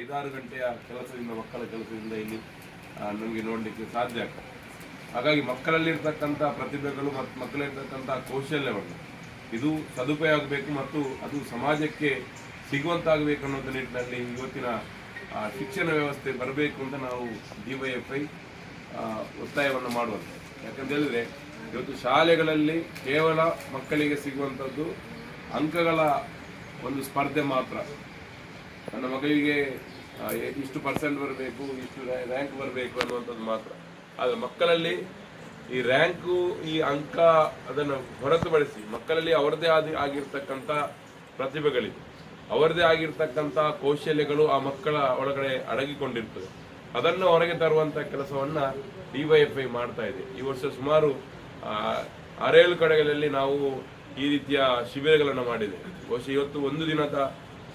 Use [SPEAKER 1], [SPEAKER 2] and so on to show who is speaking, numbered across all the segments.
[SPEAKER 1] ಐದಾರು ಗಂಟೆಯ ಕೆಲಸದಿಂದ, ಮಕ್ಕಳ ಕೆಲಸದಿಂದ ಇಲ್ಲಿ ನಮಗೆ ನೋಡಲಿಕ್ಕೆ ಸಾಧ್ಯ ಆಗ್ತದೆ. ಹಾಗಾಗಿ ಮಕ್ಕಳಲ್ಲಿರ್ತಕ್ಕಂಥ ಪ್ರತಿಭೆಗಳು ಮತ್ತು ಮಕ್ಕಳಲ್ಲಿರ್ತಕ್ಕಂಥ ಕೌಶಲ್ಯವನ್ನು ಇದು ಸದುಪಯೋಗ ಆಗಬೇಕು ಮತ್ತು ಅದು ಸಮಾಜಕ್ಕೆ ಸಿಗುವಂತಾಗಬೇಕು ಅನ್ನೋದು ನಿಟ್ಟಿನಲ್ಲಿ ಇವತ್ತಿನ ಶಿಕ್ಷಣ ವ್ಯವಸ್ಥೆ ಬರಬೇಕು ಅಂತ ನಾವು ಡಿ ವೈ ಎಫ್ ಐ ಒತ್ತಾಯವನ್ನು ಮಾಡುವಂಥದ್ದು ಯಾಕಂತ ಹೇಳಿದ್ರೆ, ಇವತ್ತು ಶಾಲೆಗಳಲ್ಲಿ ಕೇವಲ ಮಕ್ಕಳಿಗೆ ಸಿಗುವಂಥದ್ದು ಅಂಕಗಳ ಒಂದು ಸ್ಪರ್ಧೆ ಮಾತ್ರ. ನನ್ನ ಮಗಳಿಗೆ ಇಷ್ಟು ಪರ್ಸೆಂಟ್ ಬರಬೇಕು, ಇಷ್ಟು ರ್ಯಾಂಕ್ ಬರಬೇಕು ಅನ್ನುವಂಥದ್ದು ಮಾತ್ರ. ಆದರೆ ಮಕ್ಕಳಲ್ಲಿ ಈ ರ್ಯಾಂಕು ಈ ಅಂಕ ಅದನ್ನು ಹೊರತುಪಡಿಸಿ ಮಕ್ಕಳಲ್ಲಿ ಅವರದೇ ಆದ, ಆಗಿರ್ತಕ್ಕಂಥ ಪ್ರತಿಭೆಗಳಿವೆ. ಅವರದೇ ಆಗಿರ್ತಕ್ಕಂಥ ಕೌಶಲ್ಯಗಳು ಆ ಮಕ್ಕಳ ಒಳಗಡೆ ಅಡಗಿಕೊಂಡಿರ್ತದೆ. ಅದನ್ನು ಹೊರಗೆ ತರುವಂಥ ಕೆಲಸವನ್ನ ಐ ಮಾಡ್ತಾ ಇದೆ. ಈ ವರ್ಷ ಸುಮಾರು ಅರೇಳು ಕಡೆಗಳಲ್ಲಿ ನಾವು ಈ ರೀತಿಯ ಶಿಬಿರಗಳನ್ನು ಮಾಡಿದೆ ಬಹುಶಃ ಇವತ್ತು ಒಂದು ದಿನದ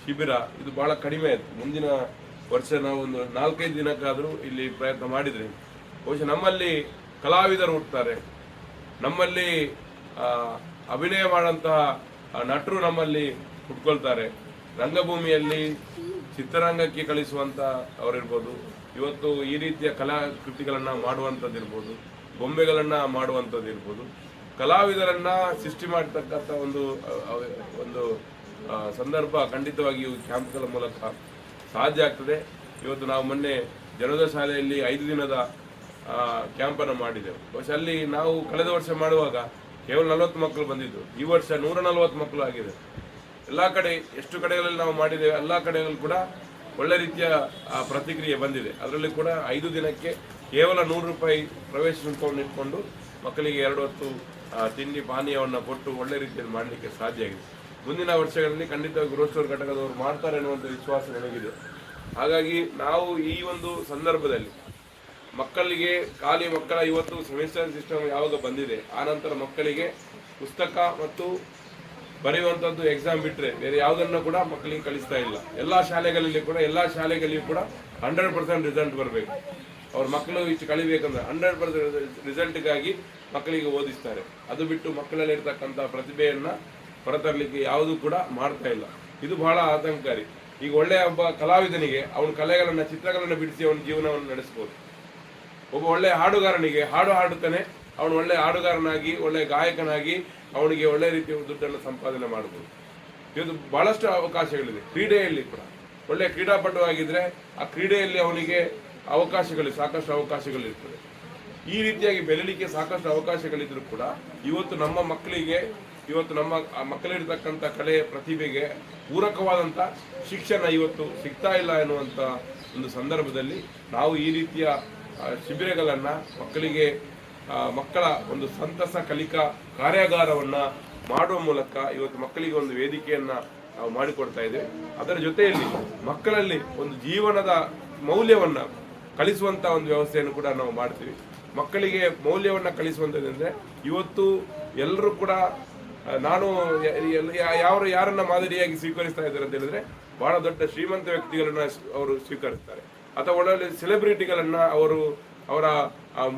[SPEAKER 1] ಶಿಬಿರ ಇದು ಬಹಳ ಕಡಿಮೆ ಆಯಿತು. ಮುಂದಿನ ವರ್ಷ ನಾವು ಒಂದು ನಾಲ್ಕೈದು ದಿನಕ್ಕಾದರೂ ಇಲ್ಲಿ ಪ್ರಯತ್ನ ಮಾಡಿದರೆ. ಬಹುಶಃ ನಮ್ಮಲ್ಲಿ ಕಲಾವಿದರು ಹುಟ್ಟುತ್ತಾರೆ ನಮ್ಮಲ್ಲಿ ಅಭಿನಯ ಮಾಡುವಂತಹ ನಟರು ನಮ್ಮಲ್ಲಿ ಹುಟ್ಕೊಳ್ತಾರೆ. ರಂಗಭೂಮಿಯಲ್ಲಿ ಚಿತ್ರರಂಗಕ್ಕೆ ಕಳಿಸುವಂಥ ಅವರಿರ್ಬೋದು. ಇವತ್ತು ಈ ರೀತಿಯ ಕಲಾಕೃತಿಗಳನ್ನ ಮಾಡುವಂಥದ್ದಿರ್ಬೋದು. ಗೊಂಬೆಗಳನ್ನು ಮಾಡುವಂಥದ್ದು ಇರ್ಬೋದು ಕಲಾವಿದರನ್ನ ಸೃಷ್ಟಿ ಮಾಡತಕ್ಕಂಥ ಒಂದು ಒಂದು ಸಂದರ್ಭ ಖಂಡಿತವಾಗಿಯೂ ಕ್ಯಾಂಪ್ಗಳ ಮೂಲಕ ಸಾಧ್ಯ ಆಗ್ತದೆ. ಇವತ್ತು ನಾವು ಮೊನ್ನೆ ಜನದ ಶಾಲೆಯಲ್ಲಿ ಐದು ದಿನದ ಕ್ಯಾಂಪನ್ನು ಮಾಡಿದೆವು. ಬಹುಶಃ ಅಲ್ಲಿ ನಾವು ಕಳೆದ ವರ್ಷ ಮಾಡುವಾಗ ಕೇವಲ ನಲವತ್ತು ಮಕ್ಕಳು ಬಂದಿದ್ದು. ಈ ವರ್ಷ ನೂರ ನಲವತ್ತು ಮಕ್ಕಳು ಆಗಿದೆ. ಎಲ್ಲ ಕಡೆ, ಎಷ್ಟು ಕಡೆಗಳಲ್ಲಿ ನಾವು ಮಾಡಿದ್ದೇವೆ, ಎಲ್ಲ ಕಡೆಗಳು ಕೂಡ ಒಳ್ಳೆ ರೀತಿಯ ಪ್ರತಿಕ್ರಿಯೆ ಬಂದಿದೆ. ಅದರಲ್ಲಿ ಕೂಡ ಐದು ದಿನಕ್ಕೆ ಕೇವಲ ನೂರು ರೂಪಾಯಿ ಪ್ರವೇಶ ಶುಲ್ಕವನ್ನು ಇಟ್ಕೊಂಡು ಮಕ್ಕಳಿಗೆ ಎರಡು ಹೊತ್ತು ತಿಂಡಿ, ಪಾನೀಯವನ್ನು ಕೊಟ್ಟು ಒಳ್ಳೆ ರೀತಿಯಲ್ಲಿ ಮಾಡಲಿಕ್ಕೆ ಸಾಧ್ಯ ಆಗಿದೆ. ಮುಂದಿನ ವರ್ಷಗಳಲ್ಲಿ ಖಂಡಿತ ಗೃಹ ಸ್ಟೋರ್ ಘಟಕದವರು ಮಾಡ್ತಾರೆ ಅನ್ನುವಂಥ ವಿಶ್ವಾಸ ನನಗಿದೆ. ಹಾಗಾಗಿ ನಾವು ಈ ಒಂದು ಸಂದರ್ಭದಲ್ಲಿ ಮಕ್ಕಳಿಗೆ, ಖಾಲಿ ಮಕ್ಕಳ ಇವತ್ತು ಸೆಮಿಸ್ಟರ್ ಸಿಸ್ಟಮ್ ಯಾವಾಗ ಬಂದಿದೆ, ಆ ನಂತರ ಮಕ್ಕಳಿಗೆ ಪುಸ್ತಕ ಮತ್ತು ಬರೆಯುವಂಥದ್ದು ಎಕ್ಸಾಮ್ ಬಿಟ್ಟರೆ ಬೇರೆ ಯಾವುದನ್ನು ಕೂಡ ಮಕ್ಕಳಿಗೆ ಕಳಿಸ್ತಾ ಇಲ್ಲ. ಎಲ್ಲ ಶಾಲೆಗಳಲ್ಲಿ ಕೂಡ, ಎಲ್ಲ ಶಾಲೆಗಳಿಗೂ ಕೂಡ ಹಂಡ್ರೆಡ್ ಪರ್ಸೆಂಟ್ ರಿಸಲ್ಟ್ ಬರಬೇಕು. ಅವ್ರ ಮಕ್ಕಳು ಇಷ್ಟು ಕಲಿಬೇಕಂದ್ರೆ ಹಂಡ್ರೆಡ್ ಪರ್ಸೆಂಟ್ ರಿಸಲ್ಟ್ಗಾಗಿ ಮಕ್ಕಳಿಗೆ ಓದಿಸ್ತಾರೆ. ಅದು ಬಿಟ್ಟು ಮಕ್ಕಳಲ್ಲಿ ಪ್ರತಿಭೆಯನ್ನು ಪ್ರತಿಭೆಯನ್ನ ಹೊರತರಲಿಕ್ಕೆ ಯಾವುದು ಕೂಡ ಮಾಡ್ತಾ ಇಲ್ಲ. ಇದು ಬಹಳ ಆತಂಕಕಾರಿ. ಈಗ ಒಳ್ಳೆಯ ಒಬ್ಬ ಕಲಾವಿದನಿಗೆ ಅವನ ಕಲೆಗಳನ್ನ, ಚಿತ್ರಗಳನ್ನ ಬಿಡಿಸಿ ಅವನ ಜೀವನವನ್ನು ನಡೆಸ್ಬೋದು. ಒಬ್ಬ ಒಳ್ಳೆಯ ಹಾಡುಗಾರನಿಗೆ ಹಾಡು ಹಾಡುತ್ತಾನೆ, ಅವನು ಒಳ್ಳೆ ಹಾಡುಗಾರನಾಗಿ, ಒಳ್ಳೆ ಗಾಯಕನಾಗಿ, ಅವನಿಗೆ ಒಳ್ಳೆ ರೀತಿಯ ದುಡ್ಡನ್ನು ಸಂಪಾದನೆ ಮಾಡಬಹುದು ಇದು ಬಹಳಷ್ಟು ಅವಕಾಶಗಳಿದೆ, ಕ್ರೀಡೆಯಲ್ಲಿ ಕೂಡ. ಒಳ್ಳೆ ಕ್ರೀಡಾಪಟು ಆಗಿದ್ರೆ ಆ ಕ್ರೀಡೆಯಲ್ಲಿ ಅವನಿಗೆ ಅವಕಾಶಗಳು, ಸಾಕಷ್ಟು ಅವಕಾಶಗಳಿರ್ತದೆ ಈ ರೀತಿಯಾಗಿ ಬೆಳಲಿಕ್ಕೆ ಸಾಕಷ್ಟು ಅವಕಾಶಗಳಿದ್ರು ಕೂಡ ಇವತ್ತು ನಮ್ಮ ಮಕ್ಕಳಿಗೆ ಇವತ್ತು ನಮ್ಮ ಮಕ್ಕಳಿರ್ತಕ್ಕಂಥ ಕಲೆ ಪ್ರತಿಭೆಗೆ ಪೂರಕವಾದಂಥ ಶಿಕ್ಷಣ ಇವತ್ತು ಸಿಗ್ತಾ ಇಲ್ಲ ಎನ್ನುವಂಥ ಒಂದು ಸಂದರ್ಭದಲ್ಲಿ ನಾವು ಈ ರೀತಿಯ ಶಿಬಿರಗಳನ್ನು ಮಕ್ಕಳಿಗೆ ಮಕ್ಕಳ ಒಂದು ಸಂತಸ ಕಲಿಕಾ ಕಾರ್ಯಾಗಾರವನ್ನು ಮಾಡುವ ಮೂಲಕ ಇವತ್ತು ಮಕ್ಕಳಿಗೆ ಒಂದು ವೇದಿಕೆಯನ್ನು ನಾವು ಮಾಡಿಕೊಡ್ತಾ ಇದ್ದೇವೆ. ಅದರ ಜೊತೆಯಲ್ಲಿ ಮಕ್ಕಳಲ್ಲಿ ಒಂದು ಜೀವನದ ಮೌಲ್ಯವನ್ನು ಕಲಿಸುವಂಥ ಒಂದು ವ್ಯವಸ್ಥೆಯನ್ನು ಕೂಡ ನಾವು ಮಾಡ್ತೀವಿ. ಮಕ್ಕಳಿಗೆ ಮೌಲ್ಯವನ್ನ ಅಂದರೆ ಇವತ್ತು ಎಲ್ಲರೂ ಕೂಡ ನಾನು ಯಾವ ಯಾರನ್ನ ಮಾದರಿಯಾಗಿ ಸ್ವೀಕರಿಸ್ತಾ ಇದ್ದಾರೆ ಅಂತ ಹೇಳಿದ್ರೆ ಬಹಳ ದೊಡ್ಡ ಶ್ರೀಮಂತ ವ್ಯಕ್ತಿಗಳನ್ನ ಅವರು ಸ್ವೀಕರಿಸ್ತಾರೆ. ಅಥವಾ ಒಳ್ಳೊಳ್ಳೆ ಸೆಲೆಬ್ರಿಟಿಗಳನ್ನ ಅವರು ಅವರ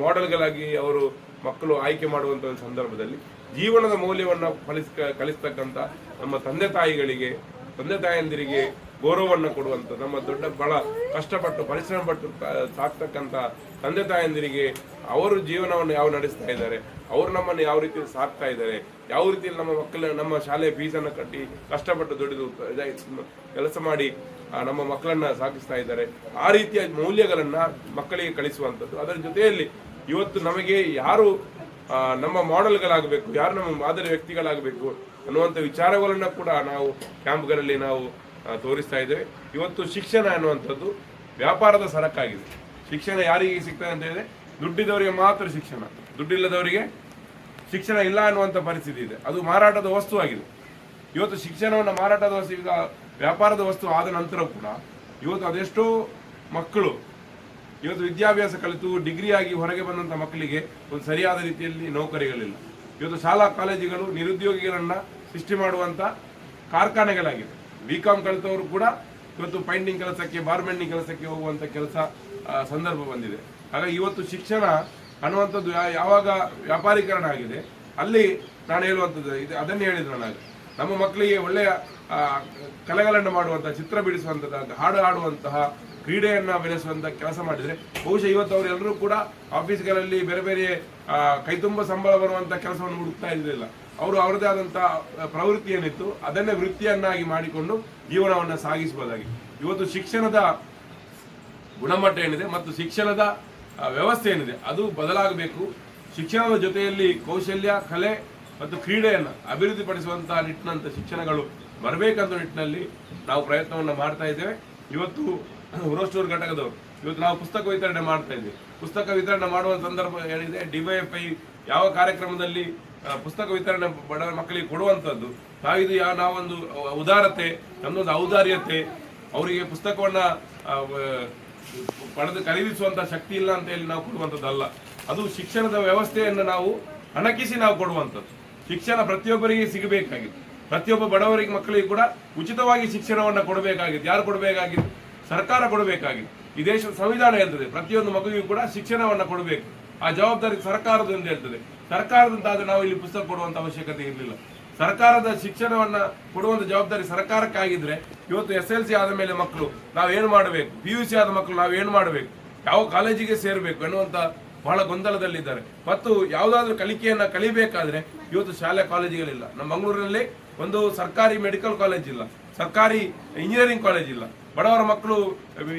[SPEAKER 1] ಮಾಡೆಲ್ಗಳಾಗಿ ಅವರು ಮಕ್ಕಳು ಆಯ್ಕೆ ಮಾಡುವಂತ ಒಂದು ಸಂದರ್ಭದಲ್ಲಿ ಜೀವನದ ಮೌಲ್ಯವನ್ನ ಕಲಿಸ್ ಕಲಿಸ್ತಕ್ಕಂಥ ನಮ್ಮ ತಂದೆ ತಾಯಿಗಳಿಗೆ, ತಂದೆ ತಾಯಂದಿರಿಗೆ ಗೌರವವನ್ನು ಕೊಡುವಂತ ನಮ್ಮ ದೊಡ್ಡ ಬಹಳ ಕಷ್ಟಪಟ್ಟು ಪರಿಶ್ರಮ ಪಟ್ಟು ಸಾಕ್ತಕ್ಕಂಥ ತಂದೆ ತಾಯಂದಿರಿಗೆ ಅವರು ಜೀವನವನ್ನು ಯಾವ ನಡೆಸ್ತಾ ಇದ್ದಾರೆ, ಅವರು ನಮ್ಮನ್ನು ಯಾವ ರೀತಿ ಸಾಕ್ತಾ ಇದ್ದಾರೆ ಯಾವ ರೀತಿಯಲ್ಲಿ ನಮ್ಮ ಮಕ್ಕಳ, ನಮ್ಮ ಶಾಲೆ ಫೀಸನ್ನು ಕಟ್ಟಿ ಕಷ್ಟಪಟ್ಟು ದುಡಿದು ಕೆಲಸ ಮಾಡಿ ನಮ್ಮ ಮಕ್ಕಳನ್ನ ಸಾಕಿಸ್ತಾ ಇದ್ದಾರೆ. ಆ ರೀತಿಯ ಮೌಲ್ಯಗಳನ್ನ ಮಕ್ಕಳಿಗೆ ಕಳಿಸುವಂಥದ್ದು. ಅದರ ಜೊತೆಯಲ್ಲಿ ಇವತ್ತು ನಮಗೆ ಯಾರು ನಮ್ಮ ಮಾಡೆಲ್ಗಳಾಗಬೇಕು ಯಾರು ನಮ್ಮ ಮಾದರಿ ವ್ಯಕ್ತಿಗಳಾಗಬೇಕು ಅನ್ನುವಂಥ ವಿಚಾರಗಳನ್ನ ಕೂಡ ನಾವು ಕ್ಯಾಂಪ್ಗಳಲ್ಲಿ ನಾವು ತೋರಿಸ್ತಾ ಇದ್ದೇವೆ. ಇವತ್ತು ಶಿಕ್ಷಣ ಅನ್ನುವಂಥದ್ದು ವ್ಯಾಪಾರದ ಸರಕಾಗಿದೆ. ಶಿಕ್ಷಣ ಯಾರಿಗೆ ಸಿಗ್ತದೆ ಅಂತ ಹೇಳಿದ್ರೆ ದುಡ್ಡಿದವರಿಗೆ ಮಾತ್ರ ಶಿಕ್ಷಣ, ದುಡ್ಡಿಲ್ಲದವರಿಗೆ ಶಿಕ್ಷಣ ಇಲ್ಲ ಅನ್ನುವಂಥ ಪರಿಸ್ಥಿತಿ ಇದೆ. ಅದು ಮಾರಾಟದ ವಸ್ತುವಾಗಿದೆ ಇವತ್ತು ಶಿಕ್ಷಣವನ್ನು ಮಾರಾಟದ ವಸ್ತು, ಈಗ ವ್ಯಾಪಾರದ ವಸ್ತು ಆದ ನಂತರ ಕೂಡ ಇವತ್ತು ಅದೆಷ್ಟೋ ಮಕ್ಕಳು, ಇವತ್ತು ವಿದ್ಯಾಭ್ಯಾಸ ಕಲಿತು ಡಿಗ್ರಿ ಆಗಿ ಹೊರಗೆ ಬಂದಂಥ ಮಕ್ಕಳಿಗೆ ಒಂದು ಸರಿಯಾದ ರೀತಿಯಲ್ಲಿ ನೌಕರಿಗಳಿಲ್ಲ. ಇವತ್ತು ಶಾಲಾ ಕಾಲೇಜುಗಳು ನಿರುದ್ಯೋಗಿಗಳನ್ನು ಸೃಷ್ಟಿ ಮಾಡುವಂಥ ಕಾರ್ಖಾನೆಗಳಾಗಿದೆ ಬಿ ಕಾಮ್ ಕಲಿತವರು ಕೂಡ ಇವತ್ತು ಪೈಂಟಿಂಗ್ ಕೆಲಸಕ್ಕೆ, ಬಾರ್ಮೆಂಡಿಂಗ್ ಕೆಲಸಕ್ಕೆ ಹೋಗುವಂಥ ಕೆಲಸ ಸಂದರ್ಭ ಬಂದಿದೆ. ಹಾಗಾಗಿ ಇವತ್ತು ಶಿಕ್ಷಣ ಅನ್ನುವಂಥದ್ದು ಯಾವಾಗ ವ್ಯಾಪಾರೀಕರಣ ಆಗಿದೆ, ಅಲ್ಲಿ ನಾನು ಹೇಳುವಂಥದ್ದು ಇದು, ಅದನ್ನೇ ಹೇಳಿದ್ರು ನಾನು ನಮ್ಮ ಮಕ್ಕಳಿಗೆ ಒಳ್ಳೆಯ ಕಲೆಗಳನ್ನು ಮಾಡುವಂತಹ ಚಿತ್ರ ಬಿಡಿಸುವಂತಹ ಹಾಡು ಹಾಡುವಂತಹ ಕ್ರೀಡೆಯನ್ನ ಬೆಳೆಸುವಂತ ಕೆಲಸ ಮಾಡಿದರೆ, ಬಹುಶಃ ಇವತ್ತು ಅವರೆಲ್ಲರೂ ಕೂಡ ಆಫೀಸ್ಗಳಲ್ಲಿ ಬೇರೆ ಬೇರೆ ಕೈತುಂಬ ಸಂಬಳ ಬರುವಂತ ಕೆಲಸವನ್ನು ಹುಡುಕ್ತಾ ಇರಲಿಲ್ಲ. ಅವರು ಅವರದೇ ಆದಂತಹ ಪ್ರವೃತ್ತಿ ಏನಿತ್ತು ಅದನ್ನೇ ವೃತ್ತಿಯನ್ನಾಗಿ ಮಾಡಿಕೊಂಡು ಜೀವನವನ್ನ ಸಾಗಿಸಬಹುದಾಗಿ. ಇವತ್ತು ಶಿಕ್ಷಣದ ಗುಣಮಟ್ಟ ಏನಿದೆ ಮತ್ತು ಶಿಕ್ಷಣದ ವ್ಯವಸ್ಥೆ ಏನಿದೆ, ಅದು ಬದಲಾಗಬೇಕು. ಶಿಕ್ಷಣದ ಜೊತೆಯಲ್ಲಿ ಕೌಶಲ್ಯ, ಕಲೆ ಮತ್ತು ಕ್ರೀಡೆಯನ್ನು ಅಭಿವೃದ್ಧಿಪಡಿಸುವಂತಹ ನಿಟ್ಟಿನಂಥ ಶಿಕ್ಷಣಗಳು ಬರಬೇಕಂತ ನಿಟ್ಟಿನಲ್ಲಿ ನಾವು ಪ್ರಯತ್ನವನ್ನು ಮಾಡ್ತಾ ಇದ್ದೇವೆ. ಇವತ್ತು ಉರೋಸ್ಟೂರ್ ಘಟಕದವರು, ಇವತ್ತು ನಾವು ಪುಸ್ತಕ ವಿತರಣೆ ಮಾಡ್ತಾ ಇದ್ದೀವಿ. ಪುಸ್ತಕ ವಿತರಣೆ ಮಾಡುವ ಸಂದರ್ಭ ಏನಿದೆ ಡಿವೈಎಫ್ಐ ಯಾವ ಕಾರ್ಯಕ್ರಮದಲ್ಲಿ ಪುಸ್ತಕ ವಿತರಣೆ ಬಡ ಮಕ್ಕಳಿಗೆ ಕೊಡುವಂಥದ್ದು ನಾವಿದು ಯಾವ ನಾವೊಂದು ಉದಾರತೆ ನಮ್ಮದೊಂದು ಔದಾರ್ಯತೆ, ಅವರಿಗೆ ಪುಸ್ತಕವನ್ನ ಪಡೆದು ಖರೀದಿಸುವಂಥ ಶಕ್ತಿ ಇಲ್ಲ ಅಂತ ಹೇಳಿ ನಾವು ಕೊಡುವಂಥದ್ದಲ್ಲ. ಅದು ಶಿಕ್ಷಣದ ವ್ಯವಸ್ಥೆಯನ್ನು ನಾವು ಹಣಕಿಸಿ ನಾವು ಕೊಡುವಂಥದ್ದು. ಶಿಕ್ಷಣ ಪ್ರತಿಯೊಬ್ಬರಿಗೆ ಸಿಗಬೇಕಾಗಿತ್ತು. ಪ್ರತಿಯೊಬ್ಬ ಬಡವರಿಗೆ ಮಕ್ಕಳಿಗೆ ಕೂಡ ಉಚಿತವಾಗಿ ಶಿಕ್ಷಣವನ್ನು ಕೊಡಬೇಕಾಗಿತ್ತು. ಯಾರು ಕೊಡಬೇಕಾಗಿತ್ತು? ಸರ್ಕಾರ ಕೊಡಬೇಕಾಗಿತ್ತು. ಈ ದೇಶದ ಸಂವಿಧಾನ ಹೇಳ್ತದೆ, ಪ್ರತಿಯೊಂದು ಮಗುವಿಗೂ ಕೂಡ ಶಿಕ್ಷಣವನ್ನು ಕೊಡಬೇಕು. ಆ ಜವಾಬ್ದಾರಿ ಸರ್ಕಾರದ ಒಂದು ಹೇಳ್ತದೆ. ಸರ್ಕಾರದಂತಾದ್ರೆ ನಾವು ಇಲ್ಲಿ ಪುಸ್ತಕ ಕೊಡುವಂತ ಅವಶ್ಯಕತೆ ಇರಲಿಲ್ಲ. ಸರ್ಕಾರದ ಶಿಕ್ಷಣವನ್ನ ಕೊಡುವಂಥ ಜವಾಬ್ದಾರಿ ಸರ್ಕಾರಕ್ಕಾಗಿದ್ರೆ ಇವತ್ತು ಎಸ್ ಎಲ್ ಸಿ ಆದ ಮೇಲೆ ಮಕ್ಕಳು ನಾವೇನು ಮಾಡಬೇಕು? ಪಿ ಯು ಸಿ ಆದ ಮಕ್ಕಳು ನಾವೇನು ಮಾಡಬೇಕು? ಯಾವ ಕಾಲೇಜಿಗೆ ಸೇರಬೇಕು ಎನ್ನುವಂಥ ಬಹಳ ಗೊಂದಲದಲ್ಲಿದ್ದಾರೆ. ಮತ್ತು ಯಾವುದಾದ್ರೂ ಕಲಿಕೆಯನ್ನು ಕಲಿಬೇಕಾದ್ರೆ ಇವತ್ತು ಶಾಲೆ ಕಾಲೇಜುಗಳಿಲ್ಲ. ನಮ್ಮ ಮಂಗಳೂರಿನಲ್ಲಿ ಒಂದು ಸರ್ಕಾರಿ ಮೆಡಿಕಲ್ ಕಾಲೇಜ್ ಇಲ್ಲ. ಸರ್ಕಾರಿ ಇಂಜಿನಿಯರಿಂಗ್ ಕಾಲೇಜ್ ಇಲ್ಲ. ಬಡವರ ಮಕ್ಕಳು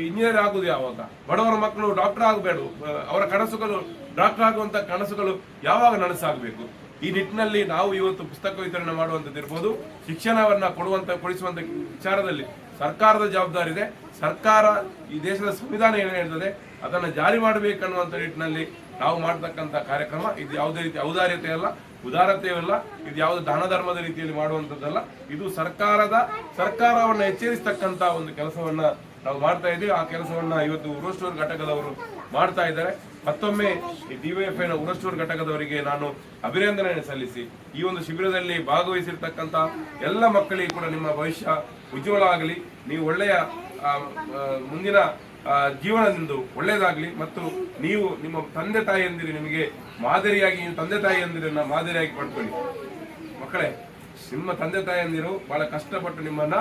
[SPEAKER 1] ಇಂಜಿನಿಯರ್ ಆಗುವುದು ಯಾವಾಗ? ಬಡವರ ಮಕ್ಕಳು ಡಾಕ್ಟರ್ ಆಗಬೇಡ. ಅವರ ಕನಸುಗಳು ಡಾಕ್ಟರ್ ಆಗುವಂಥ ಕನಸುಗಳು ಯಾವಾಗ ನನಸಾಗಬೇಕು? ಈ ನಿಟ್ಟಿನಲ್ಲಿ ನಾವು ಇವತ್ತು ಪುಸ್ತಕ ವಿತರಣೆ ಮಾಡುವಂತದ್ದಿರ್ಬೋದು ಶಿಕ್ಷಣವನ್ನು ಕೊಡುವಂತ ಕೊಡಿಸುವಂತ ವಿಚಾರದಲ್ಲಿ ಸರ್ಕಾರದ ಜವಾಬ್ದಾರಿ ಇದೆ. ಸರ್ಕಾರ ಈ ದೇಶದ ಸಂವಿಧಾನ ಏನು ಹೇಳ್ತದೆ, ಅದನ್ನು ಜಾರಿ ಮಾಡಬೇಕನ್ನುವಂತ ನಿಟ್ಟಿನಲ್ಲಿ ನಾವು ಮಾಡತಕ್ಕಂತ ಕಾರ್ಯಕ್ರಮ. ಇದು ಯಾವುದೇ ರೀತಿ ಔದಾರ್ಯತೆ ಅಲ್ಲ ಉದಾರತೆ ಅಲ್ಲ ಇದು ಯಾವುದೇ ದಾನ ಧರ್ಮದ ರೀತಿಯಲ್ಲಿ ಮಾಡುವಂಥದ್ದಲ್ಲ. ಇದು ಸರ್ಕಾರದ, ಸರ್ಕಾರವನ್ನು ಎಚ್ಚರಿಸತಕ್ಕಂಥ ಒಂದು ಕೆಲಸವನ್ನ ನಾವು ಮಾಡ್ತಾ ಇದ್ದೀವಿ. ಆ ಕೆಲಸವನ್ನ ಇವತ್ತು ರೋಸ್ಟೋರ್ ಘಟಕದವರು ಮಾಡ್ತಾ ಇದ್ದಾರೆ. ಮತ್ತೊಮ್ಮೆ ಈ ನ ಉರಸ್ಟೂರ್ ಘಟಕದವರಿಗೆ ನಾನು ಅಭಿನಂದನೆ ಸಲ್ಲಿಸಿ, ಈ ಒಂದು ಶಿಬಿರದಲ್ಲಿ ಭಾಗವಹಿಸಿರ್ತಕ್ಕಂತ ಎಲ್ಲ ಮಕ್ಕಳಿಗೆ ಕೂಡ ನಿಮ್ಮ ಭವಿಷ್ಯ ಉಜ್ವಲ ಆಗಲಿ, ನೀವು ಒಳ್ಳೆಯ ಮುಂದಿನ ಜೀವನದಿಂದ ಒಳ್ಳೆಯದಾಗಲಿ ಮತ್ತು ನೀವು ನಿಮ್ಮ ತಂದೆ ತಾಯಿಯಂದಿರು ನಿಮಗೆ ಮಾದರಿಯಾಗಿ ನೀವು ತಂದೆ ತಾಯಿಯಂದಿರನ್ನ ಮಾದರಿಯಾಗಿ ಪಡ್ಕೊಳ್ಳಿ. ಮಕ್ಕಳೇ, ನಿಮ್ಮ ತಂದೆ ತಾಯಿಯಂದಿರು ಬಹಳ ಕಷ್ಟಪಟ್ಟು ನಿಮ್ಮನ್ನ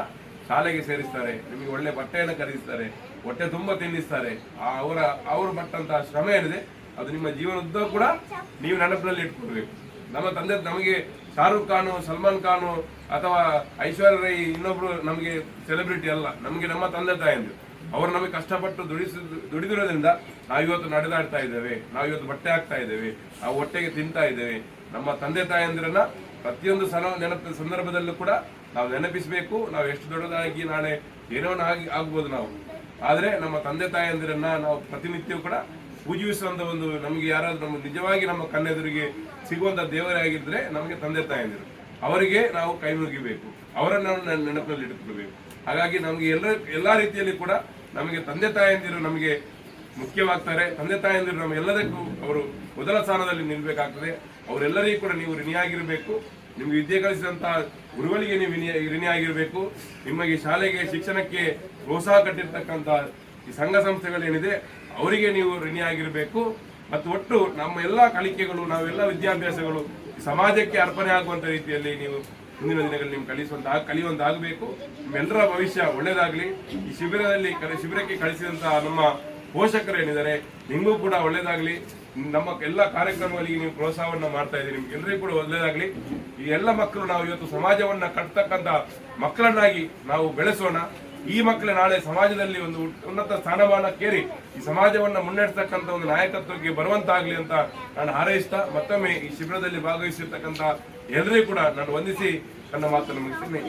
[SPEAKER 1] ಶಾಲೆಗೆ ಸೇರಿಸ್ತಾರೆ, ನಿಮಗೆ ಒಳ್ಳೆ ಬಟ್ಟೆಯನ್ನು ಖರೀದಿಸ್ತಾರೆ, ಹೊಟ್ಟೆ ತುಂಬ ತಿನ್ನಿಸ್ತಾರೆ. ಆ ಅವರ, ಅವರು ಪಟ್ಟಂತಹ ಶ್ರಮ ಏನಿದೆ, ಅದು ನಿಮ್ಮ ಜೀವನದ ಕೂಡ ನೀವು ನೆನಪಿನಲ್ಲಿ ಇಟ್ಕೊಳ್ಬೇಕು. ನಮ್ಮ ತಂದೆ, ನಮಗೆ ಶಾರುಖ್ ಖಾನ್, ಸಲ್ಮಾನ್ ಖಾನ್ ಅಥವಾ ಐಶ್ವರ್ಯ ರೈ ಇನ್ನೊಬ್ರು ನಮಗೆ ಸೆಲೆಬ್ರಿಟಿ ಅಲ್ಲ, ನಮಗೆ ನಮ್ಮ ತಂದೆ ತಾಯಿಯಂದಿರು ಅವರು ನಮಗೆ ಕಷ್ಟಪಟ್ಟು ದುಡಿಸ, ದುಡಿದಿರೋದ್ರಿಂದ ನಾವಿವತ್ತು ನಡೆದಾಡ್ತಾ ಇದ್ದೇವೆ, ನಾವಿವತ್ತು ಬಟ್ಟೆ ಹಾಕ್ತಾ ಇದ್ದೇವೆ, ನಾವು ಹೊಟ್ಟೆಗೆ ತಿಂತಾ ಇದ್ದೇವೆ. ನಮ್ಮ ತಂದೆ ತಾಯಂದಿರನ್ನ ಪ್ರತಿಯೊಂದು ಸಲ ನೆನಪಿನ ಸಂದರ್ಭದಲ್ಲೂ ಕೂಡ ನಾವು ನೆನಪಿಸಬೇಕು, ನಾವು ಎಷ್ಟು ದೊಡ್ಡದಾಗಿ ನಾಳೆ ಏನೋ ಆಗಿ ಆಗ್ಬೋದು ನಾವು. ಆದರೆ ನಮ್ಮ ತಂದೆ ತಾಯಂದಿರನ್ನ ನಾವು ಪ್ರತಿನಿತ್ಯವೂ ಕೂಡ ಪೂಜಿಸುವಂತ ಒಂದು ನಮಗೆ ಯಾರಾದ್ರೂ ನಮ್ಮ ನಿಜವಾಗಿ ನಮ್ಮ ಕನ್ನೆದುರಿಗೆ ಸಿಗುವಂತ ದೇವರೇ ಆಗಿದ್ರೆ ನಮಗೆ ತಂದೆ ತಾಯಂದಿರು. ಅವರಿಗೆ ನಾವು ಕೈ ಮುಗಿಬೇಕು. ಅವರನ್ನು ನೆನಪಿನಲ್ಲಿ ಇಟ್ಟುಕೊಳ್ಬೇಕು. ಹಾಗಾಗಿ ನಮಗೆ ಎಲ್ಲ ಎಲ್ಲ ರೀತಿಯಲ್ಲಿ ಕೂಡ ನಮಗೆ ತಂದೆ ತಾಯಂದಿರು ನಮಗೆ ಮುಖ್ಯವಾಗ್ತಾರೆ. ತಂದೆ ನಮ್ಮ ಎಲ್ಲದಕ್ಕೂ ಅವರು ಮೊದಲ ಸ್ಥಾನದಲ್ಲಿ ನಿಲ್ಬೇಕಾಗ್ತದೆ. ಅವರೆಲ್ಲರಿಗೂ ಕೂಡ ನೀವು ಋಣಿಯಾಗಿರಬೇಕು. ನಿಮ್ಗೆ ವಿದ್ಯೆ ಕಲಿಸಿದಂತಹ ಗುರುಗಳಿಗೆ ನೀವು ಋಣಿ ಋಣಿಯಾಗಿರಬೇಕು ನಿಮಗೆ ಶಾಲೆಗೆ ಶಿಕ್ಷಣಕ್ಕೆ ಪ್ರೋತ್ಸಾಹ ಕಟ್ಟಿರ್ತಕ್ಕಂಥ ಈ ಸಂಘ ಸಂಸ್ಥೆಗಳೇನಿದೆ ಅವರಿಗೆ ನೀವು ಋಣಿಯಾಗಿರಬೇಕು. ಮತ್ತು ಒಟ್ಟು ನಮ್ಮ ಎಲ್ಲ ಕಲಿಕೆಗಳು, ನಾವೆಲ್ಲ ವಿದ್ಯಾಭ್ಯಾಸಗಳು ಸಮಾಜಕ್ಕೆ ಅರ್ಪಣೆ ಆಗುವಂತ ರೀತಿಯಲ್ಲಿ ನೀವು ಮುಂದಿನ ದಿನಗಳಲ್ಲಿ ನೀವು ಕಲಿಸುವಂತ, ಕಲಿಯುವಂತಾಗಬೇಕು. ನಿಮ್ಮೆಲ್ಲರ ಭವಿಷ್ಯ ಒಳ್ಳೇದಾಗ್ಲಿ. ಈ ಶಿಬಿರದಲ್ಲಿ ಶಿಬಿರಕ್ಕೆ ಕಳಿಸಿದಂತಹ ನಮ್ಮ ಪೋಷಕರೇನಿದ್ದಾರೆ ನಿಮಗೂ ಕೂಡ ಒಳ್ಳೇದಾಗ್ಲಿ. ನಮ್ಮ ಎಲ್ಲ ಕಾರ್ಯಕ್ರಮಗಳಿಗೆ ನೀವು ಪ್ರೋತ್ಸಾಹವನ್ನ ಮಾಡ್ತಾ ಇದ್ದೀರಿ. ನಿಮ್ಗೆ ಎಲ್ಲರಿಗೂ ಕೂಡ ಒಳ್ಳೇದಾಗ್ಲಿ. ಈ ಎಲ್ಲ ಮಕ್ಕಳು ನಾವು ಇವತ್ತು ಸಮಾಜವನ್ನ ಕಟ್ತಕ್ಕಂತ ಮಕ್ಕಳನ್ನಾಗಿ ನಾವು ಬೆಳೆಸೋಣ. ಈ ಮಕ್ಕಳು ನಾಳೆ ಸಮಾಜದಲ್ಲಿ ಒಂದು ಉನ್ನತ ಸ್ಥಾನಮಾನಕ್ಕೇರಿ ಈ ಸಮಾಜವನ್ನ ಮುನ್ನಡೆಸತಕ್ಕಂಥ ಒಂದು ನಾಯಕತ್ವಕ್ಕೆ ಬರುವಂತಾಗ್ಲಿ ಅಂತ ನಾನು ಹಾರೈಸ್ತಾ, ಮತ್ತೊಮ್ಮೆ ಈ ಶಿಬಿರದಲ್ಲಿ ಭಾಗವಹಿಸಿರ್ತಕ್ಕಂಥ ಎಲ್ಲರಿಗೂ ಕೂಡ ನಾನು ವಂದಿಸಿ ನನ್ನ ಮಾತನ್ನು ಮುಗಿಸ್ತೇನೆ.